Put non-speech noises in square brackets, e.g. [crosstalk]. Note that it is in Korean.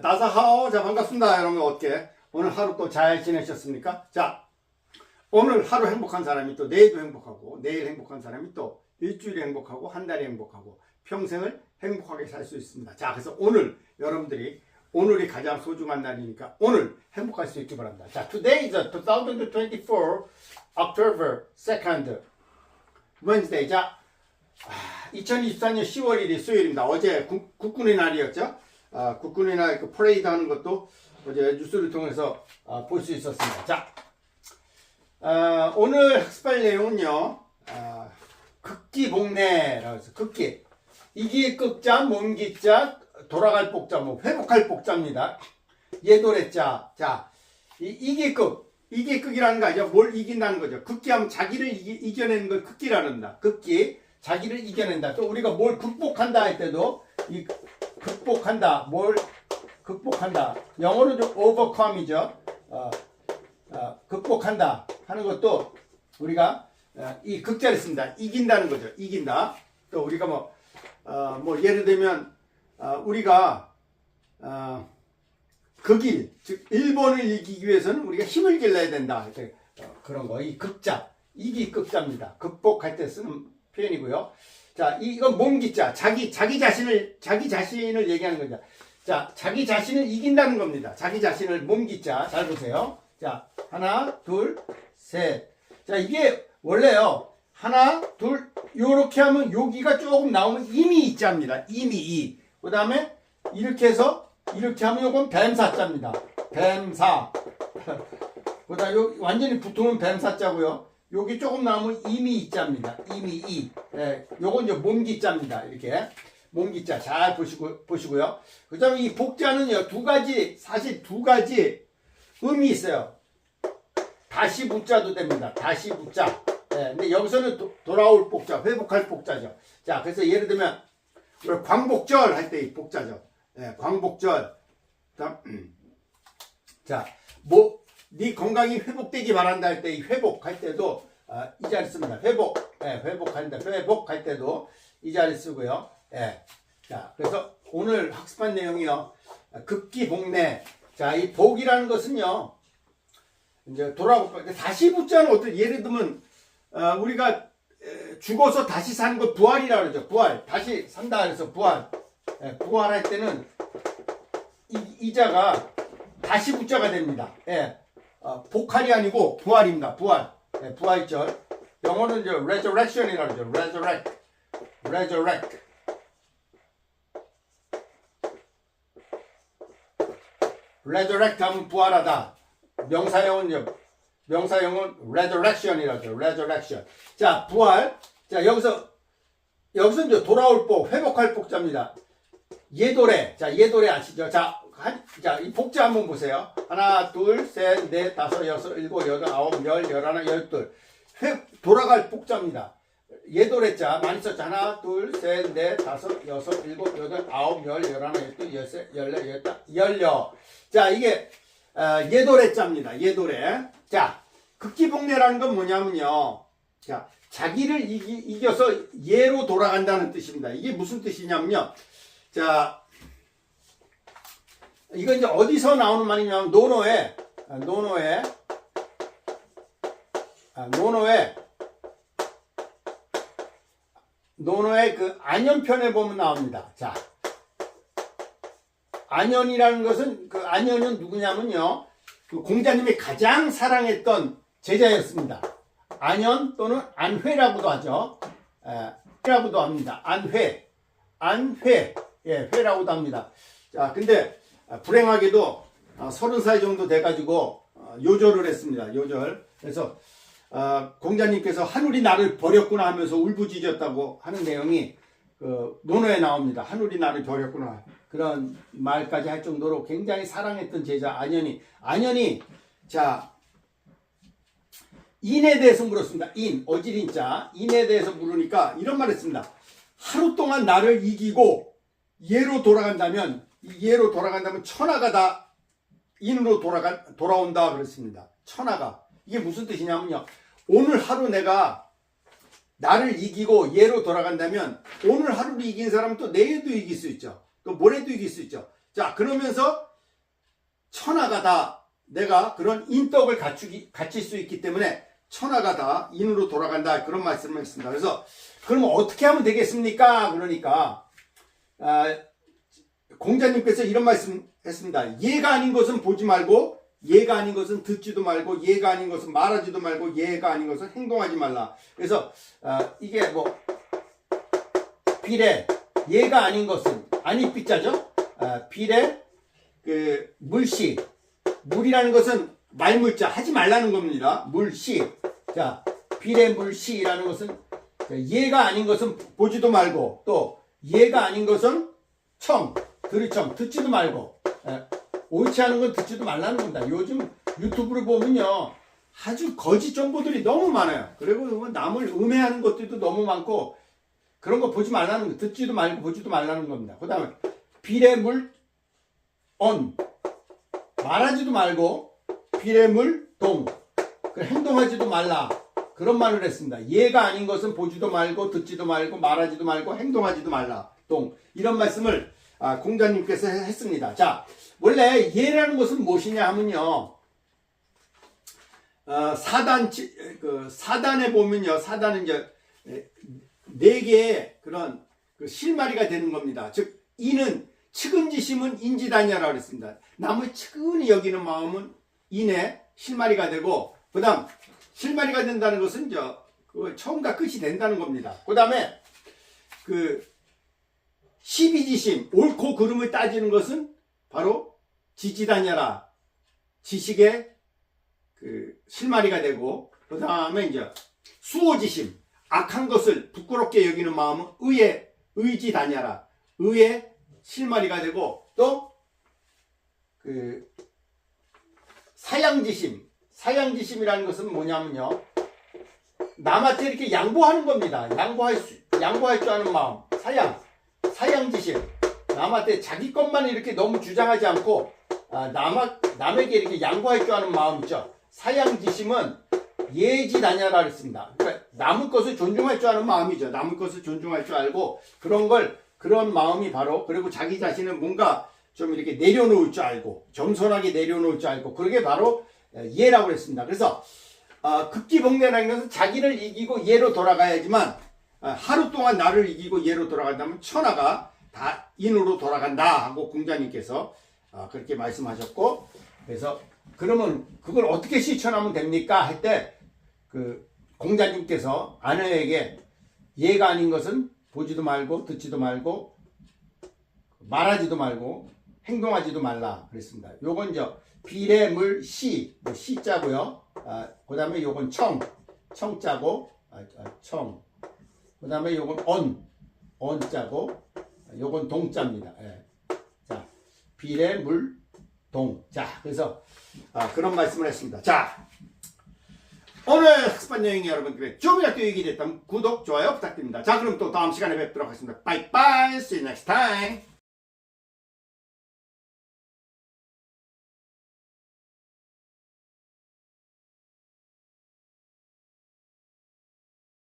다사하오 자 반갑습니다 여러분 어떻게 오늘 하루 또 잘 지내셨습니까? 자 오늘 하루 행복한 사람이 또 내일도 행복하고 내일 행복한 사람이 또 일주일에 행복하고 한 달에 행복하고 평생을 행복하게 살 수 있습니다. 자 그래서 오늘 여러분들이 오늘이 가장 소중한 날이니까 오늘 행복할 수 있기 바랍니다. 자 today is 2024 October 2nd Wednesday 자 2024년 10월 1일 수요일입니다. 어제 국, 군의 날이었죠. 아, 국군의 날그 퍼레이드 하는 것도 어제 뉴스를 통해서 아, 볼 수 있었습니다. 자, 아, 오늘 학습할 내용은요. 아, 극기복내라고 해서 극기. 이기 극자, 몸기자, 돌아갈 복자, 뭐 회복할 복자입니다. 예도래자. 자, 이, 이기극. 이기극이라는 거 아니죠? 뭘 이긴다는 거죠. 극기하면 자기를 이기, 이겨내는 걸 극기라는다. 극기. 자기를 이겨낸다. 또 우리가 뭘 극복한다 할 때도 이 극복한다. 뭘 극복한다. 영어로 좀 overcome이죠. 어, 어, 극복한다 하는 것도 우리가 어, 이 극자를 씁니다. 이긴다는 거죠. 이긴다. 또 우리가 뭐, 어, 뭐 예를 들면 어, 우리가 어, 극일, 즉 일본을 이기기 위해서는 우리가 힘을 길러야 된다. 어, 그런 거. 이 극자, 이기 극자입니다. 극복할 때 쓰는 표현이고요. 자, 이- 이건 몸기자. 자기, 자기 자신을, 자기 자신을 얘기하는 거죠. 자, 자기 자신을 이긴다는 겁니다. 자기 자신을 몸기자. 잘 보세요. 자, 하나, 둘, 셋. 자, 이게 원래요. 하나, 둘, 요렇게 하면 여기가 조금 나오면 이미 이자입니다. 이미 이. 그 다음에 이렇게 해서 이렇게 하면 요건 뱀사자입니다. 뱀사. [laughs] 그 다음 요 완전히 붙으면 뱀사자고요. 여기 조금 나오면 이미 이자입니다. 이미 이. 예, 요건 이제 몸기자입니다. 이렇게. 몸기자 잘 보시고, 보시고요. 그 다음에 이 복자는요, 두 가지, 사실 두 가지 의미 있어요. 다시 붙자도 됩니다. 다시 붙자. 예, 근데 여기서는 도, 돌아올 복자, 회복할 복자죠. 자, 그래서 예를 들면, 우리 광복절 할 때 이 복자죠. 예, 광복절. 다음, 음. 자, 뭐, 네 건강이 회복되기 바란다 할 때 이 회복할 때도 아, 이 자리 씁니다. 회복, 예, 회복한다. 회복할 때도 이 자리 쓰고요. 예. 자, 그래서 오늘 학습한 내용이요. 아, 극기 복내. 자, 이 복이라는 것은요. 이제 돌아올 거. 다시 붙자는 어떤 예를 들면 어, 우리가 에, 죽어서 다시 사는 거 부활이라 그러죠. 부활. 다시 산다 그래서 부활. 예, 부활할 때는 이, 이자가 다시 붙자가 됩니다. 예. 어, 복활이 아니고 부활입니다. 부활. 예, 부활절. 영어는 이제 resurrection이라 그러죠. resurrect. resurrect. resurrect 하면 부활하다. 명사형은 명사형은 resurrection이라죠. resurrection. 자, 부활. 자, 여기서 여기서 이제 돌아올 복, 회복할 복자입니다. 예도래. 자, 예도래 아시죠? 자, 한, 자, 이 복자 한번 보세요. 하나, 둘, 셋, 넷, 다섯, 여섯, 일곱, 여덟, 아홉, 열, 열하나, 열둘. 회, 돌아갈 복자입니다. 예도래자 많이 썼죠. 하나, 둘, 셋, 넷, 다섯, 여섯, 일곱, 여덟, 아홉, 열, 열하나, 열둘, 열셋, 열넷, 열다, 열여. 자, 이게 어, 예도래자입니다. 예도래. 자, 극기복내라는 건 뭐냐면요. 자, 자기를 이기, 이겨서 예로 돌아간다는 뜻입니다. 이게 무슨 뜻이냐면요. 자, 이건 이제 어디서 나오는 말이냐면 노노에 아, 노노에 아, 노노에 노노의 그 안연편에 보면 나옵니다. 자, 안연이라는 것은 그 안연은 누구냐면요. 그 공자님이 가장 사랑했던 제자였습니다. 안연 또는 안회라고도 하죠. 에, 회라고도 합니다. 안회, 안회, 예, 회라고도 합니다. 자, 근데 아, 불행하게도 아, 서른 살 정도 돼가지고 어, 요절을 했습니다. 요절. 그래서 아, 공자님께서 하늘이 나를 버렸구나 하면서 울부짖었다고 하는 내용이 그 논어에 나옵니다. 하늘이 나를 버렸구나 그런 말까지 할 정도로 굉장히 사랑했던 제자 안연이 안연이 자 인에 대해서 물었습니다. 인 어지린자 인에 대해서 물으니까 이런 말했습니다. 하루 동안 나를 이기고 예로 돌아간다면 이 예로 돌아간다면 천하가 다 인으로 돌아가 돌아온다 그랬습니다. 천하가 이게 무슨 뜻이냐면요. 오늘 하루 내가 나를 이기고 예로 돌아간다면 오늘 하루를 이긴 사람은 또 내일도 이길 수 있죠. 또 모레도 이길 수 있죠. 자, 그러면서 천하가 다 내가 그런 인덕을 갖추기, 갖출 수 있기 때문에 천하가 다 인으로 돌아간다. 그런 말씀을 했습니다. 그래서, 그러면 어떻게 하면 되겠습니까? 그러니까, 아, 공자님께서 이런 말씀 했습니다. 얘가 아닌 것은 보지 말고, 얘가 아닌 것은 듣지도 말고, 얘가 아닌 것은 말하지도 말고, 얘가 아닌 것은 행동하지 말라. 그래서, 아, 이게 뭐, 비례, 얘가 아닌 것은, 아니 삐자죠? 아, 비례, 그, 물시. 물이라는 것은 말물자, 하지 말라는 겁니다. 물시. 자, 비례 물시라는 것은, 얘가 아닌 것은 보지도 말고, 또, 얘가 아닌 것은 청, 들이청, 듣지도 말고, 예, 옳지 않은 건 듣지도 말라는 겁니다. 요즘 유튜브를 보면요. 아주 거짓 정보들이 너무 많아요. 그리고 뭐 남을 음해하는 것들도 너무 많고, 그런 거 보지 말라는 거, 듣지도 말고 보지도 말라는 겁니다. 그 다음에, 비례물, 언. 말하지도 말고, 비례물, 동. 그 행동하지도 말라. 그런 말을 했습니다. 얘가 아닌 것은 보지도 말고, 듣지도 말고, 말하지도 말고, 행동하지도 말라. 동. 이런 말씀을 아, 공자님께서 해- 했습니다. 자, 원래 예라는 것은 무엇이냐 하면요. 어, 사단, 치- 그, 사단에 보면요. 사단은 이제, 에, 네 개의 그런 그 실마리가 되는 겁니다. 즉, 이는 측은지심은 인지다냐라고 그랬습니다. 남의 측은히 여기는 마음은 인의 실마리가 되고, 그 다음, 실마리가 된다는 것은 이제, 그 처음과 끝이 된다는 겁니다. 그 다음에, 그, 시비지심, 옳고 그름을 따지는 것은 바로 지지다냐라. 지식의 그 실마리가 되고, 그 다음에 이제 수호지심, 악한 것을 부끄럽게 여기는 마음은 의의, 의지다냐라. 의의 실마리가 되고, 또, 그, 사양지심. 사양지심이라는 것은 뭐냐면요. 남한테 이렇게 양보하는 겁니다. 양보할 수, 양보할 줄 아는 마음. 사양. 사양지심. 남한테 자기 것만 이렇게 너무 주장하지 않고, 아, 남, 남에게 이렇게 양보할 줄 아는 마음 있죠. 사양지심은 예지다냐라 그랬습니다. 그러니까 남의 것을 존중할 줄 아는 마음이죠. 남의 것을 존중할 줄 알고, 그런 걸, 그런 마음이 바로, 그리고 자기 자신은 뭔가 좀 이렇게 내려놓을 줄 알고, 겸손하게 내려놓을 줄 알고, 그게 바로 예라고 그랬습니다. 그래서, 아, 극기복례라는 것은 자기를 이기고 예로 돌아가야지만 아, 하루 동안 나를 이기고 예로 돌아간다면 천하가 다 인으로 돌아간다 하고 공자님께서 아, 그렇게 말씀하셨고 그래서 그러면 그걸 어떻게 실천하면 됩니까 할 때 그 공자님께서 아내에게 예가 아닌 것은 보지도 말고 듣지도 말고 말하지도 말고 행동하지도 말라 그랬습니다. 요건 이제 비례물 시, 뭐 시자고요. 아, 그 다음에 요건 청, 청자고 아, 아, 청. 그 다음에 요건 언, 언자고 요건 동자입니다. 예. 자, 비례 물 동. 자, 그래서 아, 그런 말씀을 했습니다. 자, 오늘 학습반 여행 여러분들의 좀이라도 유익이 됐다면 구독, 좋아요 부탁드립니다. 자, 그럼 또 다음 시간에 뵙도록 하겠습니다. 바이바이. See you next time.